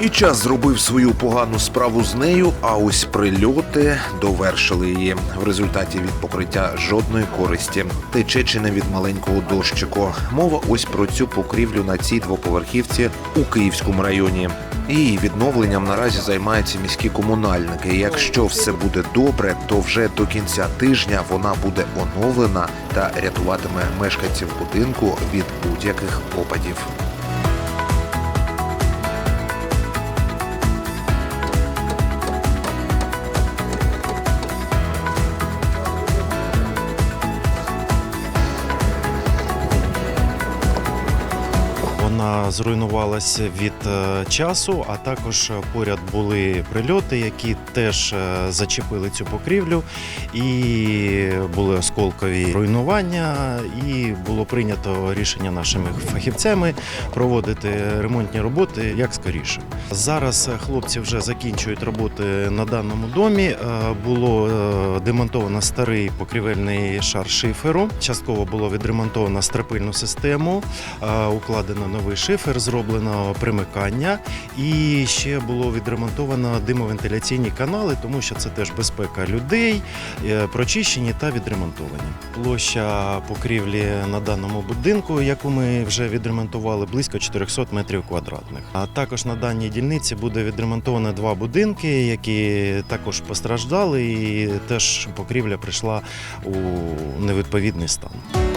І час зробив свою погану справу з нею, а ось прильоти довершили її. В результаті від покриття жодної користі. Тече чи не від маленького дощику. Мова ось про цю покрівлю на цій двоповерхівці у Київському районі. Її відновленням наразі займаються міські комунальники. Якщо все буде добре, то вже до кінця тижня вона буде оновлена та рятуватиме мешканців будинку від будь-яких опадів. Вона зруйнувалася від е, часу, а також поряд були прильоти, які теж е, зачепили цю покрівлю, і були осколкові руйнування. І було прийнято рішення нашими фахівцями проводити ремонтні роботи як скоріше. Зараз хлопці вже закінчують роботи на даному домі. Е, Було демонтовано старий покрівельний шар шиферу. Частково було відремонтовано стропильну систему, укладено новий шифер, зроблено примикання, і ще було відремонтовано димовентиляційні канали, тому що це теж безпека людей, е, прочищені та відремонтовані. Площа покрівлі на даному будинку, яку ми вже відремонтували, близько 400 метрів квадратних. А також на даній дільниці буде відремонтовано два будинки, які також постраждали, і теж покрівля прийшла у невідповідний стан.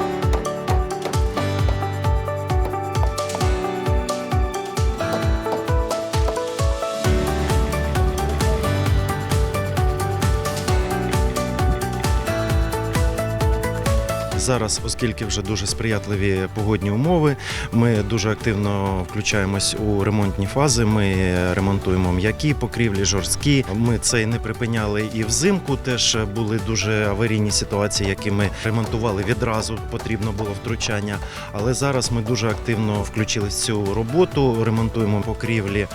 Зараз, оскільки вже дуже сприятливі погодні умови, ми дуже активно включаємось у ремонтні фази. Ми ремонтуємо м'які покрівлі, жорсткі. Ми це не припиняли і взимку. Теж були дуже аварійні ситуації, які ми ремонтували відразу. Потрібно було втручання. Але зараз ми дуже активно включились цю роботу. Ремонтуємо покрівлі,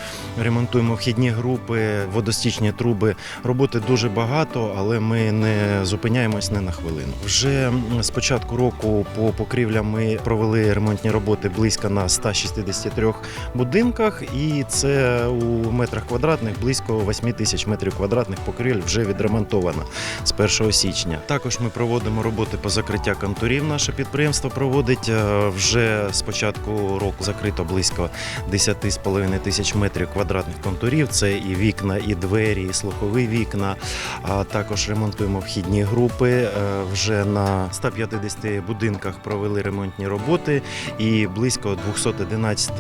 ремонтуємо вхідні групи, водостічні труби. Роботи дуже багато, але ми не зупиняємось не на хвилину. Вже з початку року по покрівлям ми провели ремонтні роботи близько на 163 будинках, і це у метрах квадратних близько 8 тисяч метрів квадратних покрівель вже відремонтовано з 1 січня. Також ми проводимо роботи по закриття контурів. Наше підприємство проводить Е, вже з початку року закрито близько 10,5 тисяч метрів квадратних контурів. Це і вікна, і двері, і слухові вікна. А також ремонтуємо вхідні групи. Е, Вже на 150 будинках провели ремонтні роботи, і близько 211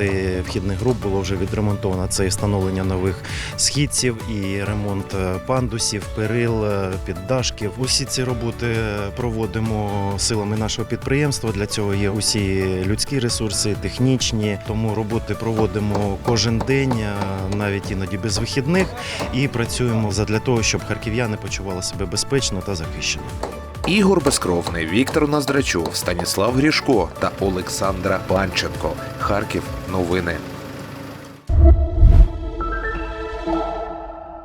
вхідних груп було вже відремонтовано. Це і встановлення нових східців, і ремонт е, пандусів, перил, е, піддашків. Усі ці роботи проводимо силами нашого підприємства. Для цього є усі людські ресурси, технічні. Тому роботи проводимо кожен день, е, навіть іноді без вихідних, і працюємо задля того, щоб харків'яни почували себе безпечно та захищено. Ігор Безкровний, Віктор Наздрачов, Станіслав Грішко та Олександра Панченко. Харків. Новини.